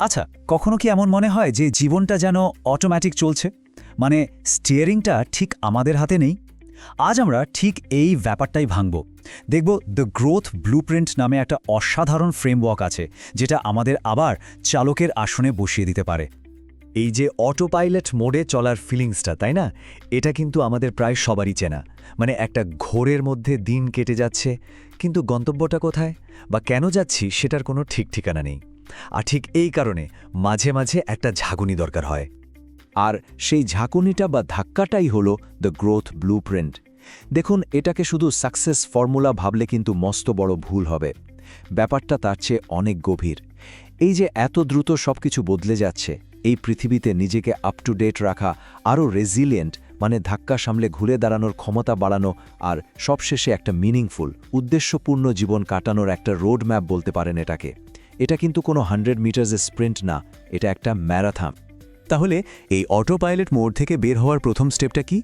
আচ্ছা কখনো কি এমন মনে হয় যে জীবনটা যেন অটোমেটিক চলছে? মানে স্টিয়ারিংটা ঠিক আমাদের হাতে নেই? আজ আমরা ঠিক এই ব্যাপারটাই ভাঙব। দেখব দ্য গ্রোথ ব্লুপ্রিন্ট নামে একটা অসাধারণ ফ্রেমওয়ার্ক আছে, যেটা আমাদের আবার চালকের আসনে বসিয়ে দিতে পারে। এই যে অটো পাইলট মোডে চলার ফিলিংসটা তাই না? এটা কিন্তু আমাদের প্রায় সবারই চেনা। মানে একটা ঘোরের মধ্যে দিন কেটে যাচ্ছে, কিন্তু গন্তব্যটা কোথায়? বা কেন যাচ্ছি, সেটার কোনো ঠিক ঠিকানা নেই। আর ঠিক এই কারণে মাঝে মাঝে একটা ঝাঁকুনি দরকার হয়। আর সেই ঝাঁকুনিটা বা ধাক্কাটাই হলো দ্য গ্রোথ ব্লুপ্রিন্ট দেখুন, এটাকে শুধু সাকসেস ফর্মুলা ভাবলে কিন্তু মস্ত বড় ভুল হবে। ব্যাপারটা তার চেয়ে অনেক গভীর। এই যে এত দ্রুত সবকিছু বদলে যাচ্ছে, এই পৃথিবীতে নিজেকে আপ টু ডেট রাখা আরও রেজিলিয়েন্ট মানে ধাক্কা সামলে ঘুরে দাঁড়ানোর ক্ষমতা বাড়ানো আর সবশেষে একটা মিনিংফুল উদ্দেশ্যপূর্ণ জীবন কাটানোর একটা রোড ম্যাপ বলতে পারেন এটাকে। এটা কিন্তু কোনো হান্ড্রেড মিটার্সের স্প্রিন্ট না, এটা একটা ম্যারাথন। তাহলে এই অটো পাইলট মোড থেকে বের হওয়ার প্রথম স্টেপটা কি?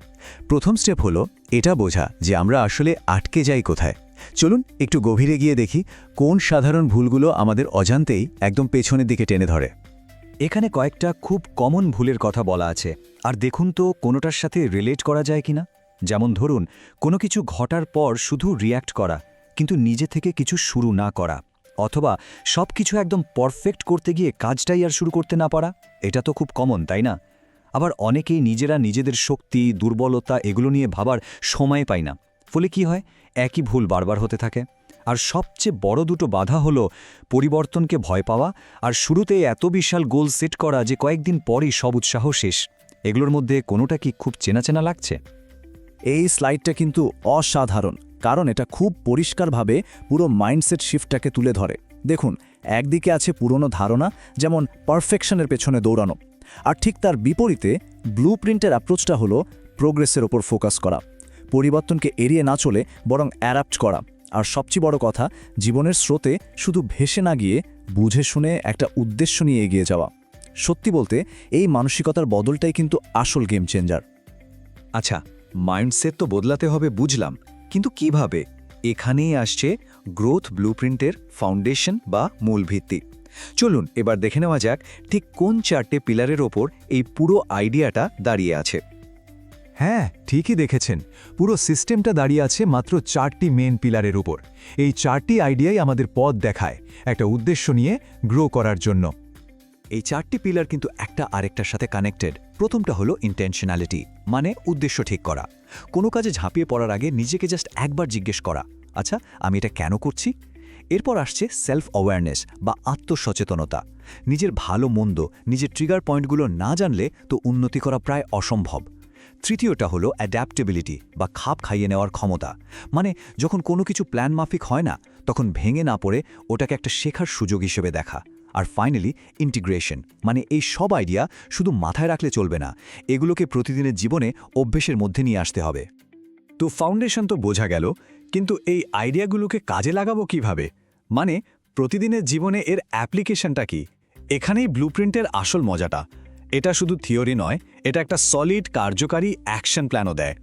প্রথম স্টেপ হলো এটা বোঝা যে আমরা আসলে আটকে যাই কোথায়। চলুন একটু গভীরে গিয়ে দেখি কোন সাধারণ ভুলগুলো আমাদের অজান্তেই একদম পেছনের দিকে টেনে ধরে। এখানে কয়েকটা খুব কমন ভুলের কথা বলা আছে, আর দেখুন তো কোনোটার সাথে রিলেট করা যায় কিনা। যেমন ধরুন, কোনো কিছু ঘটার পর শুধু রিয়্যাক্ট করা, কিন্তু নিজে থেকে কিছু শুরু না করা। অথবা সব কিছু একদম পারফেক্ট করতে গিয়ে কাজটাই আর শুরু করতে না পারা, এটা তো খুব কমন তাই না? আবার অনেকেই নিজেরা নিজেদের শক্তি, দুর্বলতা এগুলো নিয়ে ভাবার সময় পায় না। ফলে কি হয়? একই ভুল বারবার হতে থাকে। আর সবচেয়ে বড় দুটো বাধা হলো পরিবর্তনকে ভয় পাওয়া আর শুরুতে এত বিশাল গোল সেট করা যে কয়েকদিন পরেই সব উৎসাহ শেষ। এগুলোর মধ্যে কোনোটা কি খুব চেনা চেনা লাগছে? এই স্লাইডটা কিন্তু অসাধারণ। কারণ এটা খুব পরিষ্কারভাবে পুরো মাইন্ডসেট শিফটটাকে তুলে ধরে। দেখুন, একদিকে আছে পুরনো ধারণা, যেমন পারফেকশনের পেছনে দৌড়ানো। আর ঠিক তার বিপরীতে ব্লু প্রিন্টের অ্যাপ্রোচটা হলো প্রোগ্রেসের ওপর ফোকাস করা। পরিবর্তনকে এড়িয়ে না চলে বরং অ্যাডাপ্ট করা। আর সবচেয়ে বড় কথা, জীবনের স্রোতে শুধু ভেসে না গিয়ে বুঝে শুনে একটা উদ্দেশ্য নিয়ে এগিয়ে যাওয়া। সত্যি বলতে, এই মানসিকতার বদলটাই কিন্তু আসল গেম চেঞ্জার আচ্ছা মাইন্ডসেট তো বদলাতে হবে, বুঝলাম। কিন্তু কীভাবে? এখানেই আসছে গ্রোথ ব্লুপ্রিন্টের ফাউন্ডেশন বা মূল ভিত্তি চলুন, এবার দেখে নেওয়া যাক ঠিক কোন চারটে পিলারের ওপর এই পুরো আইডিয়াটা দাঁড়িয়ে আছে। হ্যাঁ ঠিকই দেখেছেন। পুরো সিস্টেমটা দাঁড়িয়ে আছে মাত্র চারটি মেন পিলারের উপর। এই চারটি আইডিয়াই আমাদের পথ দেখায়, একটা উদ্দেশ্য নিয়ে গ্রো করার জন্য। এই চারটি পিলার কিন্তু একটা আরেকটার সাথে কানেক্টেড। প্রথমটা হলো ইন্টেনশনালিটি মানে উদ্দেশ্য ঠিক করা। কোনো কাজে ঝাঁপিয়ে পড়ার আগে নিজেকে জাস্ট একবার জিজ্ঞেস করা আচ্ছা আমি এটা কেন করছি? এরপর আসছে সেলফ অ্যাওয়ারনেস বা আত্মসচেতনতা। নিজের ভালো মন্দ, নিজের ট্রিগার পয়েন্টগুলো না জানলে তো উন্নতি করা প্রায় অসম্ভব। তৃতীয়টা হলো অ্যাডাপ্টেবিলিটি বা খাপ খাইয়ে নেওয়ার ক্ষমতা। মানে যখন কোনো কিছু প্ল্যান মাফিক হয় না, তখন ভেঙে না পড়ে ওটাকে একটা শেখার সুযোগ হিসেবে দেখা। আর ফাইনালি ইন্টিগ্রেশন মানে এই সব আইডিয়া শুধু মাথায় রাখলে চলবে না, এগুলোকে প্রতিদিনের জীবনে অভ্যেসের মধ্যে নিয়ে আসতে হবে। তো ফাউন্ডেশন তো বোঝা গেল, কিন্তু এই আইডিয়াগুলোকে কাজে লাগাবো কীভাবে? মানে প্রতিদিনের জীবনে এর অ্যাপ্লিকেশনটা কি? এখানেই ব্লুপ্রিন্টের আসল মজাটা। এটা শুধু থিওরি নয়, এটা একটা সলিড কার্যকারী অ্যাকশন প্ল্যানও দেয়।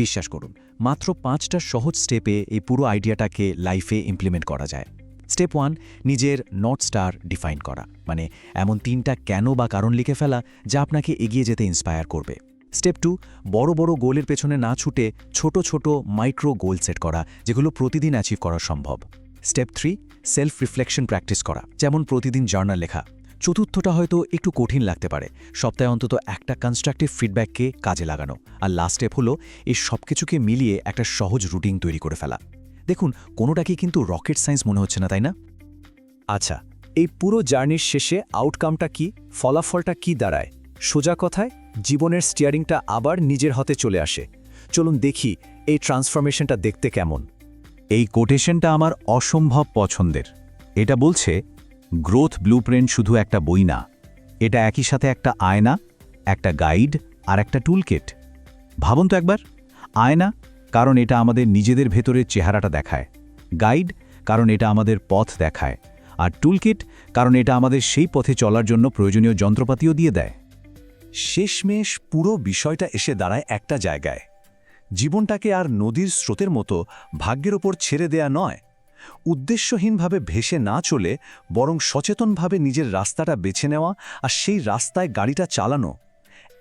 বিশ্বাস করুন, মাত্র পাঁচটা সহজ স্টেপে এই পুরো আইডিয়াটাকে লাইফে ইমপ্লিমেন্ট করা যায়। স্টেপ ওয়ান নিজের নর্থ স্টার ডিফাইন করা। মানে এমন তিনটা কেন বা কারণ লিখে ফেলা যা আপনাকে এগিয়ে যেতে ইন্সপায়ার করবে। স্টেপ টু বড় বড় গোলের পেছনে না ছুটে ছোট ছোট মাইক্রো গোল সেট করা, যেগুলো প্রতিদিন অ্যাচিভ করা সম্ভব। Step three self reflection practice করা, যেমন প্রতিদিন জার্নাল লেখা। চতুর্থটা হয়তো একটু কঠিন লাগতে পারে। সপ্তাহে অন্তত একটা কনস্ট্রাকটিভ ফিডব্যাককে কাজে লাগানো। আর লাস্ট স্টেপ হলো এই সব কিছুকে মিলিয়ে একটা সহজ রুটিন তৈরি করে ফেলা। দেখুন কোনোটাকেই কিন্তু রকেট সায়েন্স মনে হচ্ছে না, তাই না? আচ্ছা এই পুরো জার্নির শেষে আউটকামটা কি, ফলাফলটা কি দাঁড়ায়? সোজা কথায়, জীবনের স্টিয়ারিংটা আবার নিজের হাতে চলে আসে। চলুন দেখি এই ট্রান্সফরমেশনটা দেখতে কেমন। এই কোটেশনটা আমার অসম্ভব পছন্দের। এটা বলছে গ্রোথ ব্লুপ্রিন্ট শুধু একটা বই না, এটা একই সাথে একটা আয়না, একটা গাইড আর একটা টুলকেট ভাবুন তো একবার, আয়না কারণ এটা আমাদের নিজেদের ভেতরের চেহারাটা দেখায়। গাইড, কারণ এটা আমাদের পথ দেখায়। আর টুলকিট, কারণ এটা আমাদের সেই পথে চলার জন্য প্রয়োজনীয় যন্ত্রপাতিও দিয়ে দেয়। শেষমেশ পুরো বিষয়টা এসে দাঁড়ায় একটা জায়গায়। জীবনটাকে আর নদীর স্রোতের মতো ভাগ্যের ওপর ছেড়ে দেয়া নয়। উদ্দেশ্যহীনভাবে ভেসে না চলে, বরং সচেতনভাবে নিজের রাস্তাটা বেছে নেওয়া আর সেই রাস্তায় গাড়িটা চালানো।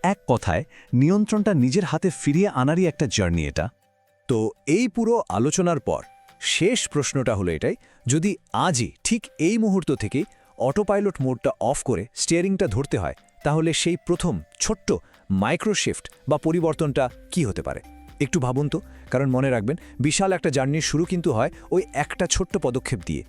এক কথায়, নিয়ন্ত্রণটা নিজের হাতে ফিরিয়ে আনারই একটা জার্নি এটা। তো এই পুরো আলোচনার পর শেষ প্রশ্নটা হলো এটাই, যদি আজই ঠিক এই মুহূর্ত থেকে অটোপাইলট মোডটা অফ করে স্টিয়ারিংটা ধরতে হয়, তাহলে সেই প্রথম ছোট্ট মাইক্রোশিফট বা পরিবর্তনটা কি হতে পারে? একটু ভাবুন তো, কারণ মনে রাখবেন, বিশাল একটা জার্নির শুরু কিন্তু হয় ওই একটা ছোট্ট পদক্ষেপ দিয়ে।